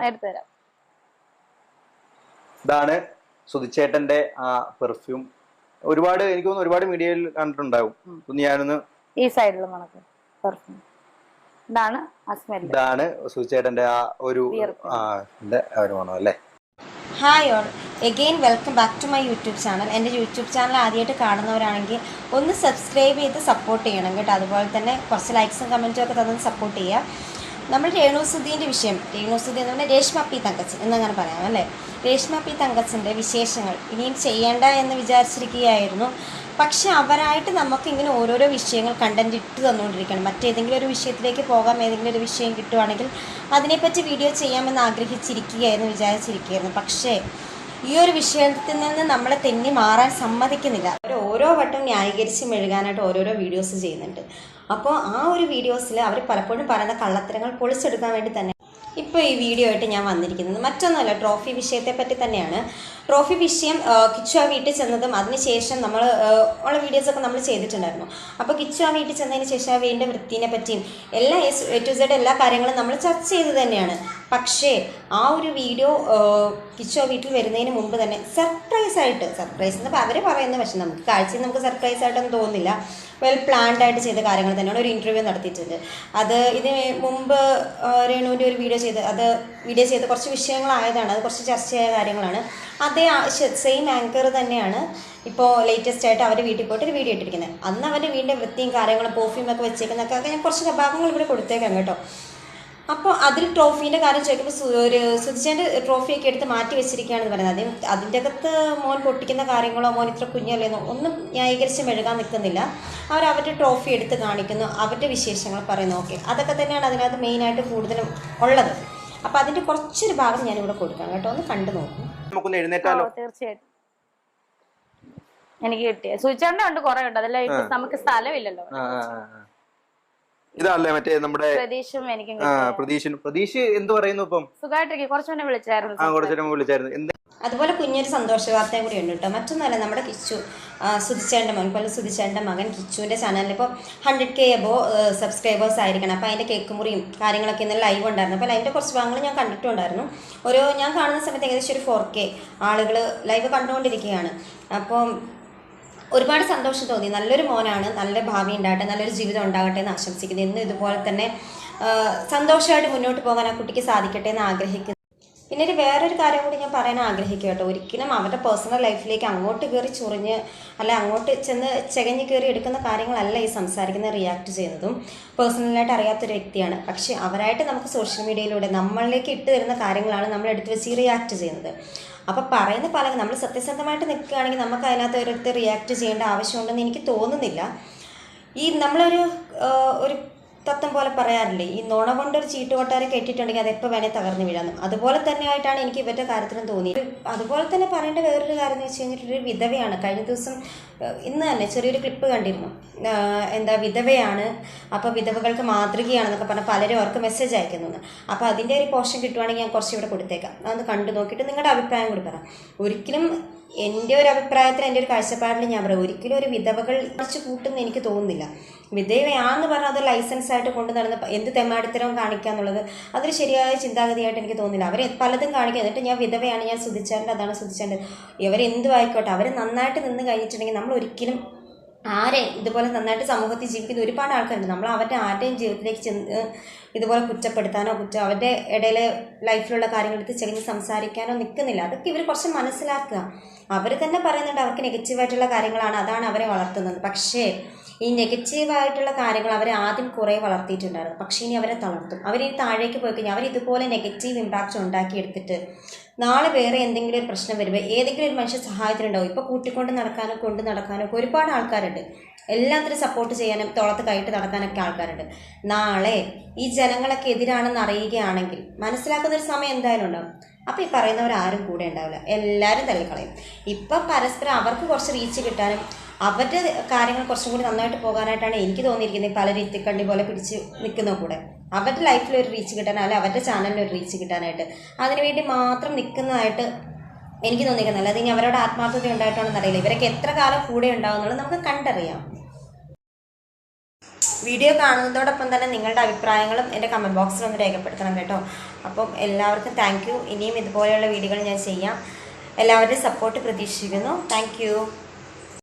എടുത്തുതരാം ഇതാണ് സുധിച്ചേട്ടന്റെ ആ പെർഫ്യൂം ഒരുപാട് എനിക്ക് തോന്നുന്നു ഒരുപാട് മീഡിയയിൽ കണ്ടിട്ടുണ്ടാവും. ഒന്ന് ഞാനൊന്ന് ഈ സൈഡിൽ മണക്ക് പെർഫ്യൂം ഇതാണ് ആ സ്മെല്ല് ഇതാണ് സുധിച്ചേട്ടന്റെ ആ ഒരു. ആ ഒരു മണം അല്ലേ? Hi all again welcome back to my YouTube channel എന്റെ യൂട്യൂബ് ചാനൽ ആദ്യമായിട്ട് കാണുന്നവരാണെങ്കിൽ ഒന്ന് സബ്സ്ക്രൈബ് ചെയ്ത് സപ്പോർട്ട് ചെയ്യണം കേട്ടോ. അതുപോലെ തന്നെ കുറച്ച് ലൈക്സും കമന്റും ഒക്കെ തന്ന് സപ്പോർട്ട് ചെയ്യുക നമ്മൾ രേണുസുദ്ദീന്റെ വിഷയം രേണുസുദ്ധി എന്ന് പറഞ്ഞാൽ രേഷ്മ പി തങ്കച്ചൻ എന്നങ്ങനെ പറയാം അല്ലേ? രേഷ്മ പി തങ്കച്ചന്റെ വിശേഷങ്ങൾ ഇനിയും ചെയ്യേണ്ട എന്ന് വിചാരിച്ചിരിക്കുകയായിരുന്നു. പക്ഷെ അവരായിട്ട് നമുക്ക് ഇങ്ങനെ ഓരോരോ വിഷയങ്ങൾ കണ്ടന്റ് ഇട്ട് തന്നുകൊണ്ടിരിക്കണം മറ്റേതെങ്കിലും ഒരു വിഷയത്തിലേക്ക് പോകാം ഏതെങ്കിലും ഒരു വിഷയം കിട്ടുവാണെങ്കിൽ അതിനെപ്പറ്റി വീഡിയോ ചെയ്യാമെന്ന് ആഗ്രഹിച്ചിരിക്കുകയായിരുന്നു വിചാരിച്ചിരിക്കുകയായിരുന്നു. പക്ഷേ ഈ ഒരു വിഷയത്തിൽ നിന്ന് നമ്മളെ തെന്നി മാറാൻ സമ്മതിക്കുന്നില്ല. അവർ ഓരോ വട്ടം ന്യായീകരിച്ച് മെഴുകാനായിട്ട് ഓരോരോ വീഡിയോസ് ചെയ്യുന്നുണ്ട്. അപ്പോൾ ആ ഒരു വീഡിയോസിൽ അവർ പലപ്പോഴും പറയുന്ന കള്ളത്തരങ്ങൾ പൊളിച്ചെടുക്കാൻ വേണ്ടി തന്നെ. ഇപ്പോൾ ഈ വീഡിയോ ആയിട്ട് ഞാൻ വന്നിരിക്കുന്നത് മറ്റൊന്നുമല്ല ട്രോഫി വിഷയത്തെ പറ്റി തന്നെയാണ്. ട്രോഫി വിഷയം കിച്ചുവ വീട്ടിൽ ചെന്നതും അതിനുശേഷം നമ്മൾ ഉള്ള വീഡിയോസൊക്കെ നമ്മൾ ചെയ്തിട്ടുണ്ടായിരുന്നു. അപ്പോൾ കിച്ചു ആ വീട്ടിൽ ചെന്നതിന് ശേഷം വീടിന്റെ വൃത്തിനെ പറ്റിയും എല്ലാ എ ടു സെഡ് എല്ലാ കാര്യങ്ങളും നമ്മൾ ചർച്ച ചെയ്തു തന്നെയാണ്. പക്ഷേ ആ ഒരു വീഡിയോ കിച്ചോ വീട്ടിൽ വരുന്നതിന് മുമ്പ് തന്നെ സർപ്രൈസ് ആയിട്ട് സർപ്രൈസ് എന്ന് അവർ പറയുന്നത് പക്ഷെ നമുക്ക് കാഴ്ചയിൽ നമുക്ക് സർപ്രൈസ് ആയിട്ടൊന്നും തോന്നുന്നില്ല. വെൽ പ്ലാൻഡ് ആയിട്ട് ചെയ്ത കാര്യങ്ങൾ തന്നെയാണ് ഒരു ഇന്റർവ്യൂ നടത്തിയിട്ടുണ്ട്. അത് ഇതിന് മുമ്പ് രേണുവിന്റെ ഒരു വീഡിയോ ചെയ്ത് അത് വീഡിയോ ചെയ്ത് കുറച്ച് വിഷയങ്ങളായതാണ്. അത് കുറച്ച് ചർച്ചയായ കാര്യങ്ങളാണ്. അതേ സെയിം ആങ്കർ തന്നെയാണ് ഇപ്പോൾ ലേറ്റസ്റ്റ് ആയിട്ട് അവർ വീട്ടിൽ പോയിട്ട് ഒരു വീഡിയോ ഇട്ടിരിക്കുന്നത്. അന്ന് അവരുടെ വീടിന്റെ വൃത്തിയും കാര്യങ്ങളും പെർഫ്യൂമൊക്കെ വെച്ചേക്കുന്നൊക്കെ ഞാൻ കുറച്ച് ഭാഗങ്ങൾ ഇവിടെ കൊടുത്തേക്കാം കേട്ടോ. അപ്പോൾ അതിൽ ട്രോഫീന്റെ കാര്യം ചോദിക്കുമ്പോൾ ഒരു സുധിച്ചേന്റെ ട്രോഫിയൊക്കെ എടുത്ത് മാറ്റി വെച്ചിരിക്കുകയാണെന്ന് പറയുന്നത്. അതിന് അതിന്റെ അകത്ത് മോൻ പൊട്ടിക്കുന്ന കാര്യങ്ങളോ മോൻ ഇത്ര കുഞ്ഞല്ലേന്നോ ഒന്നും ന്യായീകരിച്ച് മെഴുകാൻ നിൽക്കുന്നില്ല. അവർ അവരുടെ ട്രോഫി എടുത്ത് കാണിക്കുന്നു. അവരുടെ വിശേഷങ്ങൾ പറയുന്നു. ഓക്കെ. അതൊക്കെ തന്നെയാണ് അതിനകത്ത് മെയിനായിട്ട് കൂടുതലും ഉള്ളത്. അപ്പോൾ അതിന്റെ കുറച്ചൊരു ഭാഗം ഞാൻ ഞാനിവിടെ കൊടുക്കാം കേട്ടോ. ഒന്ന് കണ്ടു നോക്കും. നമുക്കൊന്ന് എഴുന്നേറ്റാലോ? തീർച്ചയായിട്ടും. എനിക്ക് കിട്ടിയ സൂചിച്ചാണ്ട ഉണ്ട് കുറേ ഉണ്ട്. അതെല്ലാം നമുക്ക് സ്ഥലമില്ലല്ലോ. ഇതല്ലേ മറ്റേ നമ്മുടെ എനിക്കും പ്രതീക്ഷ. പ്രതീക്ഷ എന്ത് പറയുന്നു ഇപ്പം? സുഖമായിട്ടിരിക്കും കുറച്ചു മുന്നേ വിളിച്ചായിരുന്നു ആ കുറച്ചു നേരം വിളിച്ചായിരുന്നു. എന്ത്? അതുപോലെ കുഞ്ഞൊരു സന്തോഷ വാർത്തയും കൂടി ഉണ്ട് കേട്ടോ. മറ്റൊന്നല്ല നമ്മുടെ കിച്ചു സുധിച്ചേന്റെ മകൻ പോലെ സുധിച്ചേന്റെ മകൻ കിച്ചുവിന്റെ ചാനലിൽ ഇപ്പോൾ ഹൺഡ്രഡ് കെ എബോ സബ്സ്ക്രൈബേഴ്സ് ആയിരിക്കണം. അപ്പോൾ അതിന്റെ കേക്ക് മുറിയും കാര്യങ്ങളൊക്കെ ഇന്നലെ ലൈവ് ഉണ്ടായിരുന്നു. അപ്പോൾ ലൈവിന്റെ കുറച്ച് ഭാഗങ്ങൾ ഞാൻ കണ്ടിട്ടുണ്ടായിരുന്നു. ഒരു ഞാൻ കാണുന്ന സമയത്ത് ഏകദേശം ഒരു ഫോർ കെ ആളുകൾ ലൈവ് കണ്ടുകൊണ്ടിരിക്കുകയാണ്. അപ്പം ഒരുപാട് സന്തോഷം തോന്നി. നല്ലൊരു മോനാണ്. നല്ല ഭാവി ഉണ്ടാകട്ടെ നല്ലൊരു ജീവിതം ഉണ്ടാകട്ടെ എന്ന് ആശംസിക്കുന്നു. ഇന്നും ഇതുപോലെ തന്നെ സന്തോഷമായിട്ട് മുന്നോട്ട് പോകാൻ ആ കുട്ടിക്ക് സാധിക്കട്ടെ എന്ന് ആഗ്രഹിക്കുന്നു. പിന്നെ ഒരു വേറൊരു കാര്യം കൂടി ഞാൻ പറയാൻ ആഗ്രഹിക്കുക കേട്ടോ. ഒരിക്കലും അവരുടെ പേഴ്സണൽ ലൈഫിലേക്ക് അങ്ങോട്ട് കയറി ചൊറിഞ്ഞ് അല്ല അങ്ങോട്ട് ചെന്ന് ചെകഞ്ഞ് കയറി എടുക്കുന്ന കാര്യങ്ങളല്ല ഈ സംസാരിക്കുന്ന റിയാക്ട് ചെയ്യുന്നതും പേഴ്സണലായിട്ട് അറിയാത്തൊരു വ്യക്തിയാണ്. പക്ഷേ അവരായിട്ട് നമുക്ക് സോഷ്യൽ മീഡിയയിലൂടെ നമ്മളിലേക്ക് ഇട്ട് തരുന്ന കാര്യങ്ങളാണ് നമ്മൾ എടുത്ത് വെച്ച് റിയാക്ട് ചെയ്യുന്നത്. അപ്പോൾ പറയുന്ന പല നമ്മൾ സത്യസന്ധമായിട്ട് നിൽക്കുകയാണെങ്കിൽ നമുക്ക് അതിനകത്ത് ഒരിടത്ത് റിയാക്ട് ചെയ്യേണ്ട ആവശ്യമുണ്ടെന്ന് എനിക്ക് തോന്നുന്നില്ല. ഈ നമ്മളൊരു ഒരു തത്വം പോലെ പറയാറില്ലേ ഈ നുണ കൊണ്ടൊരു ചീട്ടുകൊട്ടാരെ കെട്ടിയിട്ടുണ്ടെങ്കിൽ അത് എപ്പോൾ വേണേൽ തകർന്നു വീഴാന്ന് അതുപോലെ തന്നെ ആയിട്ടാണ് എനിക്ക് ഇവരുടെ കാര്യത്തിലും തോന്നിയത് അതുപോലെ തന്നെ പറയേണ്ട വേറൊരു കാര്യം എന്ന് വെച്ച് കഴിഞ്ഞിട്ടൊരു വിധവയാണ് കഴിഞ്ഞ ദിവസം ഇന്ന് തന്നെ ചെറിയൊരു ക്ലിപ്പ് കണ്ടിരുന്നു എന്താ വിധവയാണ് അപ്പോൾ വിധവകൾക്ക് മാതൃകയാണെന്നൊക്കെ പറഞ്ഞാൽ പലരും അവർക്ക് മെസ്സേജ് അയക്കുന്നു അപ്പോൾ അതിന്റെ ഒരു പോഷൻ കിട്ടുവാണെങ്കിൽ ഞാൻ കുറച്ച് ഇവിടെ കൊടുത്തേക്കാം അതൊന്ന് കണ്ടു നോക്കിയിട്ട് നിങ്ങളുടെ അഭിപ്രായം കൂടി പറയാം ഒരിക്കലും എന്റെ ഒരു അഭിപ്രായത്തിൽ എന്റെ ഒരു കാഴ്ചപ്പാടിൽ ഞാൻ പറയാം. ഒരിക്കലും ഒരു വിധവകൾ കുറച്ച് കൂട്ടുന്ന എനിക്ക് തോന്നുന്നില്ല. വിധവയാന്ന് പറഞ്ഞാൽ അത് ലൈസൻസ് ആയിട്ട് കൊണ്ടു നടന്ന് എന്ത് തെമാടിത്തരം കാണിക്കുക എന്നുള്ളത് അതൊരു ശരിയായ ചിന്താഗതിയായിട്ട് എനിക്ക് തോന്നുന്നില്ല. അവർ പലതും കാണിക്കുക എന്നിട്ട് ഞാൻ വിധവയാണ് ഞാൻ ശ്രദ്ധിച്ചാൽ അതാണ് ശ്രദ്ധിച്ചേണ്ടത് ഇവരെന്തും ആയിക്കോട്ടെ അവർ നന്നായിട്ട് നിന്ന് കഴിഞ്ഞിട്ടുണ്ടെങ്കിൽ നമ്മൾ ഒരിക്കലും ആരെ? ഇതുപോലെ നന്നായിട്ട് സമൂഹത്തിൽ ജീവിക്കുന്ന ഒരുപാട് ആൾക്കാരുണ്ട്. നമ്മൾ അവരുടെ ആരുടെയും ജീവിതത്തിലേക്ക് ചെന്ന് ഇതുപോലെ കുറ്റപ്പെടുത്താനോ കുറ്റം അവരുടെ ഇടയിൽ ലൈഫിലുള്ള കാര്യങ്ങൾ എടുത്ത് ചെറിഞ്ഞ് സംസാരിക്കാനോ നിൽക്കുന്നില്ല. അതൊക്കെ ഇവർ കുറച്ച് മനസ്സിലാക്കുക. അവർ തന്നെ പറയുന്നുണ്ട് അവർക്ക് നെഗറ്റീവായിട്ടുള്ള കാര്യങ്ങളാണ് അതാണ് അവരെ വളർത്തുന്നത്. പക്ഷേ ഈ നെഗറ്റീവായിട്ടുള്ള കാര്യങ്ങൾ അവരെ ആദ്യം കുറേ വളർത്തിയിട്ടുണ്ടായിരുന്നു. പക്ഷേ ഇനി അവരെ തളർത്തും. അവർ ഈ താഴേക്ക് പോയി കഴിഞ്ഞാൽ അവർ ഇതുപോലെ നെഗറ്റീവ് ഇമ്പാക്റ്റ് ഉണ്ടാക്കിയെടുത്തിട്ട് നാളെ വേറെ എന്തെങ്കിലും ഒരു പ്രശ്നം വരുമ്പോൾ ഏതെങ്കിലും ഒരു മനുഷ്യ സഹായത്തിനുണ്ടാവും. ഇപ്പോൾ കൂട്ടിക്കൊണ്ട് നടക്കാനോ കൊണ്ട് നടക്കാനോ ഒക്കെ ഒരുപാട് ആൾക്കാരുണ്ട്. എല്ലാത്തിനും സപ്പോർട്ട് ചെയ്യാനും തോളത്ത് കൈയിട്ട് നടക്കാനൊക്കെ ആൾക്കാരുണ്ട്. നാളെ ഈ ജനങ്ങളൊക്കെ എതിരാണെന്ന് അറിയുകയാണെങ്കിൽ മനസ്സിലാക്കുന്ന ഒരു സമയം എന്തായാലും ഉണ്ടാവും. അപ്പോൾ ഈ പറയുന്നവർ ആരും കൂടെ ഉണ്ടാവില്ല. എല്ലാവരും തള്ളിക്കളയും ഇപ്പം പരസ്പരം അവർക്ക് കുറച്ച് റീച്ച് കിട്ടാനും അവരുടെ കാര്യങ്ങൾ കുറച്ചും കൂടി നന്നായിട്ട് പോകാനായിട്ടാണ് എനിക്ക് തോന്നിയിരിക്കുന്നത്. പല രീതിക്കണ്ടി പോലെ പിടിച്ച് നിൽക്കുന്ന കൂടെ. അവരുടെ ലൈഫിൽ ഒരു റീച്ച് കിട്ടാൻ അല്ലെങ്കിൽ അവരുടെ ചാനലിൽ ഒരു റീച്ച് കിട്ടാനായിട്ട്. അതിനുവേണ്ടി മാത്രം നിൽക്കുന്നതായിട്ട് എനിക്ക് തോന്നിയിരിക്കുന്നത് അല്ലാതെ ഇനി അവരോട് ആത്മാർത്ഥത ഉണ്ടായിട്ടാണെന്ന് അറിയില്ല. ഇവരൊക്കെ എത്ര കാലം കൂടെ ഉണ്ടാവും എന്നുള്ളത് നമുക്ക് കണ്ടറിയാം. വീഡിയോ കാണുന്നതോടൊപ്പം തന്നെ നിങ്ങളുടെ അഭിപ്രായങ്ങളും എന്റെ കമന്റ് ബോക്സിൽ ഒന്ന് രേഖപ്പെടുത്തണം കേട്ടോ. അപ്പം എല്ലാവർക്കും താങ്ക് ഇനിയും ഇതുപോലെയുള്ള വീഡിയോകൾ ഞാൻ ചെയ്യാം. എല്ലാവരുടെയും സപ്പോർട്ട് പ്രതീക്ഷിക്കുന്നു. താങ്ക്